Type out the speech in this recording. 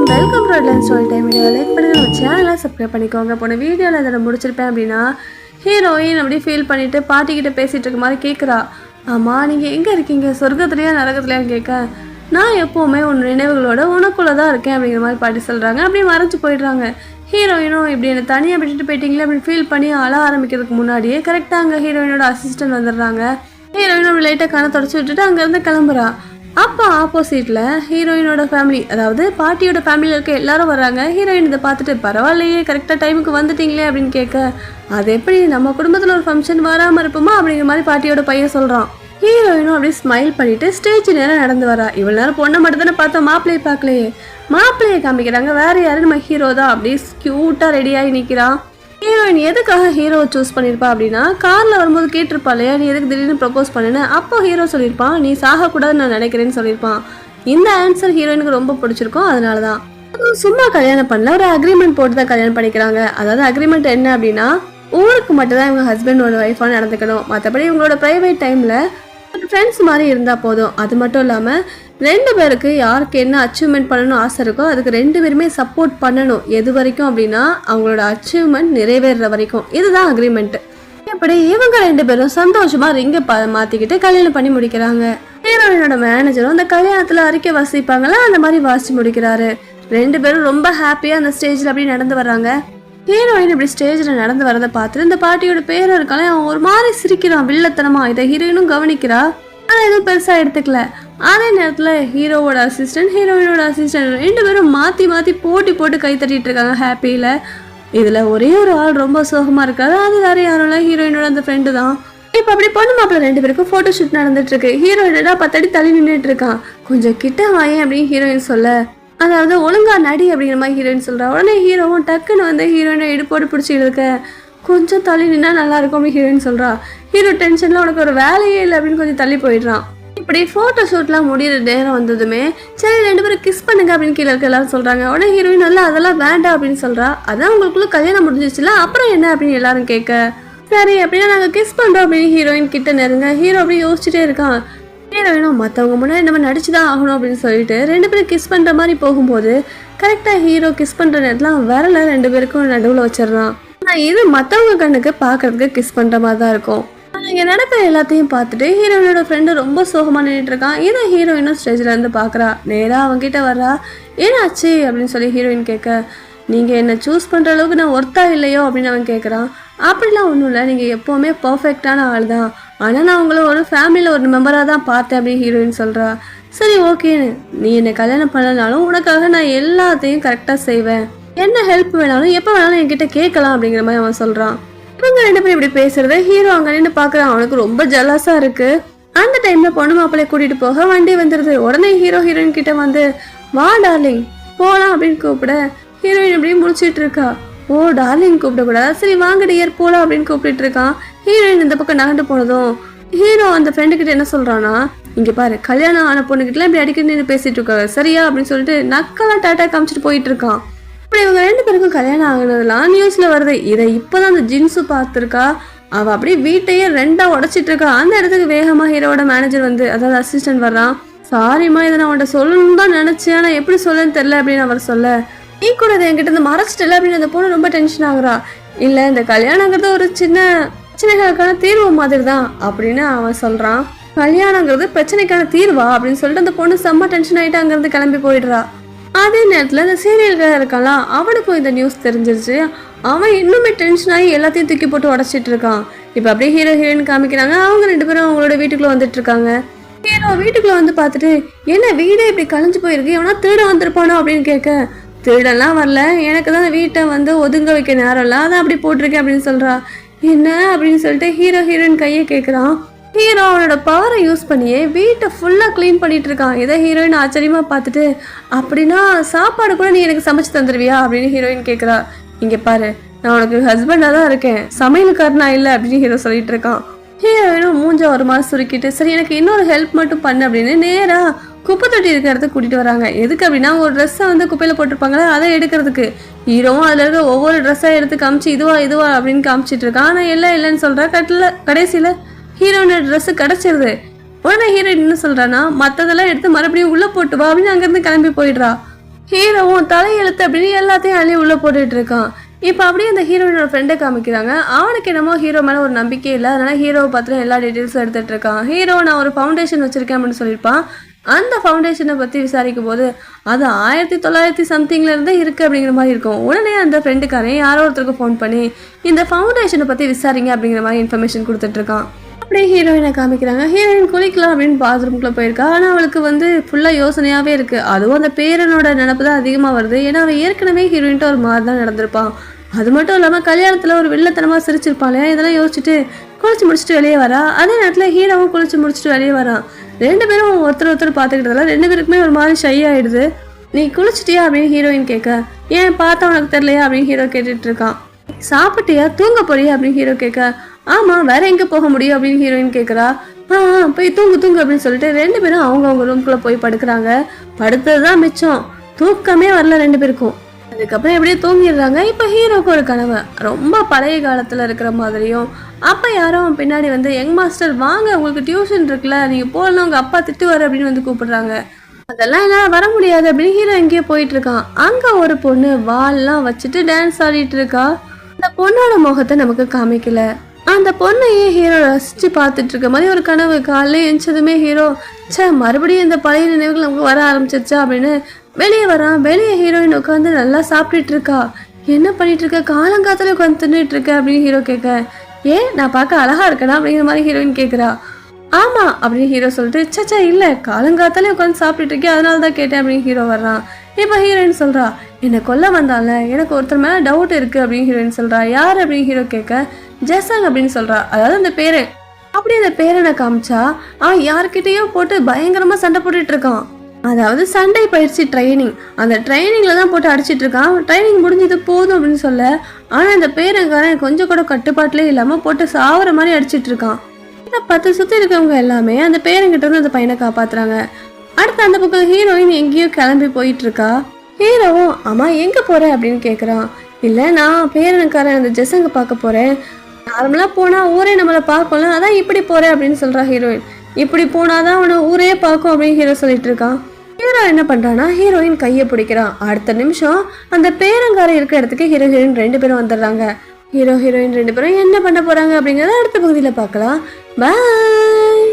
வணக்கம் welcome to Redline time video like பண்ணுங்கள் நம்ம சேனலை சப்ஸ்கிரைப் பண்ணிக்கோங்க. போன வீடியோவில் அதில் முடிச்சிருப்பேன் அப்படின்னா ஹீரோயின் அப்படி ஃபீல் பண்ணிவிட்டு பாட்டிக்கிட்ட பேசிகிட்டு இருக்க மாதிரி கேட்குறா ஆமாம் நீங்கள் எங்கே இருக்கீங்க? சொர்க்கத்துலையா நரகத்துலையான்னு கேட்க நான் எப்போவுமே உன் நினைவுகளோட உனக்குள்ளே தான் இருக்கேன் அப்படிங்கிற மாதிரி பாட்டி சொல்கிறாங்க அப்படியே மறைஞ்சு போயிடுறாங்க. ஹீரோயினும் இப்படி என்னை தனியாக விட்டுட்டு போயிட்டீங்களே அப்படின்னு ஃபீல் பண்ணி அழ ஆரம்பிக்கிறதுக்கு முன்னாடியே கரெக்டாக அங்கே ஹீரோயினோட அசிஸ்டன்ட் வந்துடுறாங்க. ஹீரோயினும் அப்படி லைட்டாக கண்ணை தொடச்சி விட்டுட்டு அங்கேருந்து கிளம்புறா. அப்போ ஆப்போசிட்டில் ஹீரோயினோட ஃபேமிலி அதாவது பாட்டியோட ஃபேமிலியில் இருக்க எல்லாரும் வராங்க ஹீரோயின் இதை பார்த்துட்டு பரவாயில்லையே கரெக்டாக டைமுக்கு வந்துட்டீங்களே அப்படின்னு கேட்க அது எப்படி நம்ம குடும்பத்தில் ஒரு ஃபங்க்ஷன் வராமல் இருப்போமா? அப்படிங்கிற மாதிரி பாட்டியோட பையன் சொல்கிறான் ஹீரோயினும் அப்படியே ஸ்மைல் பண்ணிட்டு ஸ்டேஜ் நேரம் நடந்து வரா. இவ்வளோ நேரம் பொண்ணை மட்டும் தானே பார்த்தோம் மாப்பிள்ளையை பார்க்கலையே. மாப்பிள்ளையை காமிக்கிறாங்க. வேற யாரும் நம்ம ஹீரோ தான். அப்படியே க்யூட்டாக ரெடியாகி நிற்கிறான் ஹீரோயின் எதுக்காக ஹீரோவை சூஸ் பண்ணியிருப்பா அப்படின்னா காரில் வரும்போது கேட்டிருப்பா இல்லையா? நீ எதுக்கு திடீர்னு ப்ரப்போஸ் பண்ணுன்னு அப்போ ஹீரோ சொல்லியிருப்பான் நீ சாகக்கூடாதுன்னு நான் நினைக்கிறேன்னு சொல்லியிருப்பான். இந்த ஆன்சர் ஹீரோயினுக்கு ரொம்ப பிடிச்சிருக்கும் அதனால தான் அதுவும் சும்மா கல்யாணம் பண்ணல ஒரு அக்ரிமெண்ட் போட்டு தான் கல்யாணம் பண்ணிக்கிறாங்க. அதாவது அக்ரிமெண்ட் என்ன அப்படின்னா ஊருக்கு மட்டும் தான் இவங்க ஹஸ்பண்டோட ஒய்ஃபாக நடந்துக்கணும். மற்றபடி இவங்களோட ப்ரைவேட் டைமில் ஃப்ரெண்ட்ஸ் மாதிரி இருந்தால் போதும். அது மட்டும் இல்லாமல் ரெண்டு பேருக்கு யாருக்கு என்ன அச்சீவ்மெண்ட் பண்ணணும்னு ஆசை இருக்கோ அதுக்கு ரெண்டு பேருமே சப்போர்ட் பண்ணணும். எது வரைக்கும் அப்படின்னா அவங்களோட அச்சீவ்மெண்ட் நிறைவேறுற வரைக்கும். இதுதான் அக்ரிமெண்ட் இப்படி இவங்க ரெண்டு பேரும் சந்தோஷமாக ரிங்கை ப மாற்றிக்கிட்டு கல்யாணம் பண்ணி முடிக்கிறாங்க. ஹீரோயினோட மேனேஜரும் அந்த கல்யாணத்தில் அறிக்கை வாசிப்பாங்களா? அந்த மாதிரி வாசித்து முடிக்கிறாரு. ரெண்டு பேரும் ரொம்ப ஹாப்பியாக அந்த ஸ்டேஜில் அப்படியே நடந்து வர்றாங்க. ஹீரோயின் இப்படி ஸ்டேஜில் நடந்து வரதை பார்த்துட்டு இந்த பாட்டியோட பேரை இருக்காலே அவன் ஒரு மாதிரி சிரிக்கிறான் வில்லத்தனமா. இதை ஹீரோயினும் கவனிக்கிறா. ஆனால் எதுவும் பெருசாக எடுத்துக்கல. அதே நேரத்தில் ஹீரோவோட அசிஸ்டன்ட் ஹீரோயினோட அசிஸ்டன்ட் ரெண்டு பேரும் மாற்றி மாற்றி போட்டி போட்டு கை தட்டிட்டு இருக்காங்க ஹாப்பியில் இதில் ஒரே ஒரு ஆள் ரொம்ப சோகமாக இருக்காது அது வேறு யாரும் இல்லை. ஹீரோயினோட அந்த ஃப்ரெண்டு தான். இப்போ அப்படி பொண்ணு மாப்பிள்ள ரெண்டு பேருக்கும் ஃபோட்டோ ஷூட் நடந்துட்டு இருக்கு. ஹீரோயினா பத்தடி தள்ளி நின்றுட்டு இருக்கான். கொஞ்சம் கிட்ட வாயேன் அப்படின்னு ஹீரோயின் சொல்ல. அதாவது ஒழுங்கா நடி அப்படிங்கிற மாதிரி ஹீரோயின் சொல்கிறா உடனே ஹீரோவும் டக்குன்னு வந்து ஹீரோயினை இடுப்போடு பிடிச்சி இழுக்க கொஞ்சம் தள்ளி நின்னா நல்லா இருக்கும் அப்படின்னு ஹீரோயின் சொல்கிறா ஹீரோ டென்ஷன்ல உனக்கு ஒரு வேலையே இல்லை அப்படின்னு கொஞ்சம் தள்ளி போயிடுறான். இப்படி ஃபோட்டோ ஷூட்லாம் முடியிற நேரம் வந்ததுமே சரி ரெண்டு பேரும் கிஸ் பண்ணுங்க அப்படின்னு கீழே இருக்க எல்லாரும் சொல்கிறாங்க உடனே ஹீரோயின் நல்லா அதெல்லாம் வேண்டாம் அப்படின்னு சொல்கிறா அதான் உங்களுக்குள்ள கல்யாணம் முடிஞ்சிச்சுல அப்புறம் என்ன அப்படின்னு எல்லாரும் கேட்க சரி அப்படின்னா நாங்கள் கிஸ் பண்ணுறோம் அப்படின்னு ஹீரோயின் கிட்ட நெருங்க. ஹீரோ அப்படியே யோசிச்சுட்டே இருக்கான். வேணும் மற்றவங்க முன்னாடி நம்ம நடிச்சு தான் ஆகணும் அப்படின்னு சொல்லிட்டு ரெண்டு பேரும் கிஸ் பண்ணுற மாதிரி போகும்போது கரெக்டாக ஹீரோ கிஸ் பண்ணுற நேரத்தில் வரல ரெண்டு பேருக்கும் நடுவில் வச்சிடறான். ஆனால் இது மற்றவங்க கண்ணுக்கு பார்க்கறதுக்கு கிஸ் பண்ணுற மாதிரி தான் இருக்கும் இங்கே நடக்கிற எல்லாத்தையும் பார்த்துட்டு ஹீரோயினோட ஃப்ரெண்டு ரொம்ப சோகமாக நின்றுட்டு இருக்கான். இதை ஹீரோயினும் ஸ்டேஜில் இருந்து பார்க்குறா நேராக அவங்ககிட்ட வர்றா. ஏனாச்சு அப்படின்னு சொல்லி ஹீரோயின் கேட்க நீங்கள் என்னை சூஸ் பண்ணுற அளவுக்கு நான் ஒர்த்தா இல்லையோ? அப்படின்னு அவன் கேட்குறான் அப்படிலாம் ஒன்றும் இல்லை. நீங்கள் எப்போவுமே பர்ஃபெக்டான ஆள் தான் ஆனால் நான் உங்களை ஒரு ஃபேமிலியில் ஒரு மெம்பராக தான் பார்த்தேன் அப்படி ஹீரோயின் சொல்கிறா சரி ஓகே நீ என்னை கல்யாணம் பண்ணனாலும் உனக்காக நான் எல்லாத்தையும் கரெக்டாக செய்வேன். என்ன ஹெல்ப் வேணாலும் எப்போ வேணாலும் என்கிட்ட கேட்கலாம் அப்படிங்கிற மாதிரி அவன் சொல்கிறான் இவங்க ரெண்டு பேரும் இப்படி பேசுறத ஹீரோ அங்க நின்று பாக்குறான் அவனுக்கு ரொம்ப ஜலஸா இருக்கு. அந்த டைம்ல பொண்ணு மாப்பிள்ளை கூட்டிட்டு போக வண்டி வந்துருது. உடனே ஹீரோ ஹீரோயின் கிட்ட வந்து வா டார்லிங் போலாம் அப்படின்னு கூப்பிட ஹீரோயின் இப்படி முடிச்சிட்டு இருக்கா. ஓ டார்லிங் கூப்பிடக்கூடாது? சரி வாங்க டியர் போலாம் அப்படின்னு கூப்பிட்டு இருக்கான். ஹீரோயின் இந்த பக்கம் நகண்டு போனதும் ஹீரோ அந்த ஃப்ரெண்டு கிட்ட என்ன சொல்றானா இங்க பாரு கல்யாணம் ஆன பொண்ணுக்கிட்டலாம் இப்படி அடிக்கடி நின்று பேசிட்டு இருக்காரு சரியா? அப்படின்னு சொல்லிட்டு நக்கெல்லாம் டாட்டா காமிச்சிட்டு போயிட்டு இருக்கான். இப்படி இவங்க ரெண்டு பேருக்கும் கல்யாணம் ஆகுனதுலாம் நியூஸ்ல வருது. இதை இப்பதான் அந்த ஜின்ஸு பார்த்துருக்கா. அவ அப்படியே வீட்டையே ரெண்டா உடைச்சிட்டு இருக்கா. அந்த இடத்துக்கு வேகமா ஹீரோட மேனேஜர் வந்து அதாவது அசிஸ்டன்ட் வர்றான். சாரிம்மா இதை நான் உன்கிட்ட சொல்லணும்னு தான் நினைச்சேன். ஆனா எப்படி சொல்லன்னு தெரியல அப்படின்னு அவர் சொல்ல. நீ கூட இதை என்கிட்ட இருந்து மறைச்சிட்டல? அப்படின்னு அந்த பொண்ணு ரொம்ப டென்ஷன் ஆகுறா. இல்ல இந்த கல்யாணங்கிறது ஒரு சின்ன பிரச்சனைகளுக்கான தீர்வு மாதிரி தான் அப்படின்னு அவன் சொல்றான். கல்யாணங்கிறது பிரச்சனைக்கான தீர்வா அப்படின்னு சொல்லிட்டு அந்த பொண்ணு செம்ம டென்ஷன் ஆயிட்டு அங்கிருந்து கிளம்பி போயிடுறா. அதே நேரத்தில் இந்த சீரியல்கார இருக்கான்ல அவனுக்கும் இந்த நியூஸ் தெரிஞ்சிருச்சு. அவன் இன்னுமே டென்ஷன் ஆகி எல்லாத்தையும் தூக்கி போட்டு உடச்சிட்டு இருக்கான். இப்போ அப்படியே ஹீரோ ஹீரோயின் காமிக்கிறாங்க. அவங்க ரெண்டு பேரும் அவங்களோட வீட்டுக்குள்ள வந்துட்டு இருக்காங்க. ஹீரோ வீட்டுக்குள்ள வந்து பார்த்துட்டு என்ன வீடே இப்படி கலைஞ்சு போயிருக்கு? எவனா திருட வந்திருப்பானோ? அப்படின்னு கேட்க திருடெல்லாம் வரல. எனக்கு தான் வீட்டை வந்து ஒதுங்க வைக்க நேரம் இல்லை. அதான் அப்படி போட்டிருக்கேன் அப்படின்னு சொல்றா. என்ன அப்படின்னு சொல்லிட்டு ஹீரோ ஹீரோயின் கையை கேட்குறான் ஹீரோ அவனோட பவரை யூஸ் பண்ணியே வீட்டை ஃபுல்லாக க்ளீன் பண்ணிட்டு இருக்கான். இதை ஹீரோயின் ஆச்சரியமாக பார்த்துட்டு அப்படின்னா சாப்பாடு கூட நீ எனக்கு சமைச்சு தந்துடுவியா அப்படின்னு ஹீரோயின் கேட்குறா இங்கே பாரு நான் உனக்கு ஹஸ்பண்டாக தான் இருக்கேன். சமையலுக்காரனா இல்லை அப்படின்னு ஹீரோ சொல்லிட்டு இருக்கான். ஹீரோயினும் மூஞ்ச ஒரு மாதிரி சுருக்கிட்டு சரி எனக்கு இன்னொரு ஹெல்ப் மட்டும் பண்ணு அப்படின்னு நேராக குப்பை தொட்டி இருக்கிறத கூட்டிகிட்டு கூட்டிட்டு வராங்க. எதுக்கு அப்படின்னா ஒரு ட்ரெஸ்ஸை வந்து குப்பையில் போட்டிருப்பாங்களே அதை எடுக்கிறதுக்கு. ஹீரோவும் அதில் இருக்க ஒவ்வொரு ட்ரெஸ்ஸாக எடுத்து காமிச்சு இதுவா இதுவா அப்படின்னு காமிச்சிட்டு இருக்கான். ஆனால் இல்லை இல்லைன்னு சொல்கிறா கட்டில் கடைசியில் ஹீரோயினோட ட்ரெஸ்ஸு கிடச்சிருது. உடனே ஹீரோயின் என்ன சொல்கிறான்னா மற்றதெல்லாம் எடுத்து மறுபடியும் உள்ளே போட்டு வா அப்படின்னு அங்கேருந்து கிளம்பி போயிடுறா. ஹீரோவும் தலையெழுத்து அப்படின்னு எல்லாத்தையும் அள்ளி உள்ளே போட்டுட்டு இருக்கான். இப்போ அப்படியே அந்த ஹீரோயினோட ஃப்ரெண்டை காமிக்கிறாங்க. அவனுக்கு என்னமோ ஹீரோ மேலே ஒரு நம்பிக்கை இல்லை. அதனால ஹீரோவை பார்த்துட்டு எல்லா டீட்டெயில்ஸும் எடுத்துகிட்டு இருக்கான். ஹீரோ நான் ஒரு ஃபவுண்டேஷன் வச்சுருக்கேன் அப்படின்னு சொல்லியிருப்பான். அந்த ஃபவுண்டேஷனை பற்றி விசாரிக்கும் போது அது ஆயிரத்தி தொள்ளாயிரத்தி சம்திங்ல இருந்தே இருக்குது அப்படிங்கிற மாதிரி இருக்கும். உடனே அந்த ஃப்ரெண்டுக்காரன் யாரோ ஒருத்தருக்கு ஃபோன் பண்ணி இந்த ஃபவுண்டேஷனை பற்றி விசாரிங்க அப்படிங்கிற மாதிரி இன்ஃபர்மேஷன் கொடுத்துட்ருக்கான் அப்படியே ஹீரோயினை காமிக்கிறாங்க. ஹீரோயின் குளிக்கலாம் அப்படின்னு பாத்ரூம்குள்ளே போயிருக்கா. ஆனால் அவளுக்கு வந்து ஃபுல்லாக யோசனையாகவே இருக்குது அதுவும் அந்த பேரனோட நினப்பு தான் அதிகமாக வருது. ஏன்னா அவன் ஏற்கனவே ஹீரோயின்ட்டு ஒரு மாதிரி தான் நடந்திருப்பான். அது மட்டும் இல்லாமல் கல்யாணத்தில் ஒரு வெள்ளத்தனமாக சிரிச்சிருப்பாள் இதெல்லாம் யோசிச்சுட்டு குளிச்சு முடிச்சுட்டு வெளியே வரா. அதே நேரத்தில் ஹீரோவும் குளிச்சு முடிச்சுட்டு வெளியே வரான் ரெண்டு பேரும் ஒருத்தர் ஒருத்தர் பார்த்துக்கிட்டதால ரெண்டு பேருக்குமே ஒரு மாதிரி ஷை ஆயிடுது. நீ குளிச்சிட்டியா அப்படின்னு ஹீரோயின் கேட்க ஏன் பார்த்தா உனக்கு தெரியலையா? அப்படின்னு ஹீரோ கேட்டுட்டு இருக்கான். சாப்பிட்டியா? தூங்க போறியா? அப்படின்னு ஹீரோ கேட்க ஆமா வேற எங்க போக முடியும்? அப்படின்னு ஹீரோயின் கேட்குறா. ஆ ஆ, போய் தூங்கு தூங்கு அப்படின்னு சொல்லிட்டு ரெண்டு பேரும் அவங்க அவங்க ரூம்குள்ள போய் படுக்கிறாங்க. படுத்தது தான் மிச்சம். தூக்கமே வரல ரெண்டு பேருக்கும். அதுக்கப்புறம் எப்படியே தூங்கிடுறாங்க. இப்போ ஹீரோக்கு ஒரு கனவு. ரொம்ப பழைய காலத்தில் இருக்கிற மாதிரியும் அப்போ யாரும் பின்னாடி வந்து யங் மாஸ்டர் வாங்க உங்களுக்கு டியூஷன் இருக்குல்ல நீங்கள் போகலாம் உங்கள் அப்பா திட்டுவார் அப்படின்னு வந்து கூப்பிடுறாங்க. அதெல்லாம் என்னால் வர முடியாது அப்படின்னு ஹீரோ எங்கேயோ போயிட்டு இருக்கான் அங்கே ஒரு பொண்ணு வால்லாம் வச்சுட்டு டான்ஸ் ஆடிட்டு இருக்கா. அந்த பொண்ணோட முகத்தை நமக்கு காமிக்கல. அந்த பொண்ணையே ஹீரோ ரசித்து பார்த்துட்டு இருக்க மாதிரி ஒரு கனவு. காலைல எழுந்ததுமே ஹீரோ ச்சே மறுபடியும் இந்த பழைய நினைவுகள் நமக்கு வர ஆரம்பிச்சிருச்சா? அப்படின்னு வெளியே வரான். வெளியே ஹீரோயின் உட்காந்து நல்லா சாப்பிட்டுட்டு இருக்கா. என்ன பண்ணிட்டு இருக்க? காலங்காத்துல உட்காந்து தின்னுட்டு இருக்க? அப்படின்னு ஹீரோ கேட்க. ஏன் நான் பார்க்க அழகா இருக்கேனா? அப்படிங்கிற மாதிரி ஹீரோயின் கேட்குறா. ஆமா அப்படின்னு ஹீரோ சொல்லிட்டு சச்சா இல்ல காலங்காத்தாலே உட்காந்து சாப்பிட்டுட்டு இருக்கேன் அதனால தான் கேட்டேன் அப்படின்னு ஹீரோ வர்றான். இப்போ ஹீரோயின் சொல்றா என்னை கொல்ல வந்தால எனக்கு ஒருத்தர் மேல டவுட் இருக்கு அப்படின்னு ஹீரோயின் சொல்றா. யார்? அப்படின்னு ஹீரோ கேட்க ஜெசாங் அப்படின்னு சொல்றா. அதாவது அந்த பேரன். அப்படி அந்த பேரனை காமிச்சா அவன் யார்கிட்டயோ போட்டு பயங்கரமா சண்டை போட்டுட்டு இருக்கான். அதாவது சண்டை பயிற்சி ட்ரைனிங் அந்த ட்ரைனிங்ல தான் போட்டு அடிச்சிட்டு இருக்கான். ட்ரைனிங் முடிஞ்சது போதும் அப்படின்னு சொல்ல ஆனா அந்த பேரங்காரன் கொஞ்சம் கூட கட்டுப்பாட்டிலே இல்லாம போட்டு சாவர மாதிரி அடிச்சிட்டு இருக்கான். இதை பத்து சுத்தி இருக்கவங்க எல்லாமே அந்த பேரங்கிட்ட இருந்து அந்த பையனை காப்பாத்துறாங்க. அடுத்து அந்த பக்கம் ஹீரோயின் எங்கேயோ கிளம்பி போயிட்டு இருக்கா. ஹீரோவும் அம்மா எங்க போற? அப்படின்னு கேக்குறான். இல்ல நான் பேரனுக்காரன் அந்த ஜெசங்க பார்க்க போறேன். நார்மலா போனா ஊரே நம்மளை பார்க்கல அதான் இப்படி போறேன் அப்படின்னு சொல்கிறா ஹீரோயின் இப்படி போனாதான் அவனை ஊரே பார்க்கும் அப்படின்னு ஹீரோ சொல்லிட்டு இருக்கான் ஹீரோ என்ன பண்ணுறான்னா ஹீரோயின் கையை பிடிக்கிறான் அடுத்த நிமிஷம் அந்த பேரங்காரன் இருக்கிற இடத்துக்கு ஹீரோ ஹீரோயின் ரெண்டு பேரும் வந்துடுறாங்க. ஹீரோ ஹீரோயின் ரெண்டு பேரும் என்ன பண்ண போறாங்க அப்படிங்கறத அடுத்த பகுதியில் பார்க்கலாம். பாய்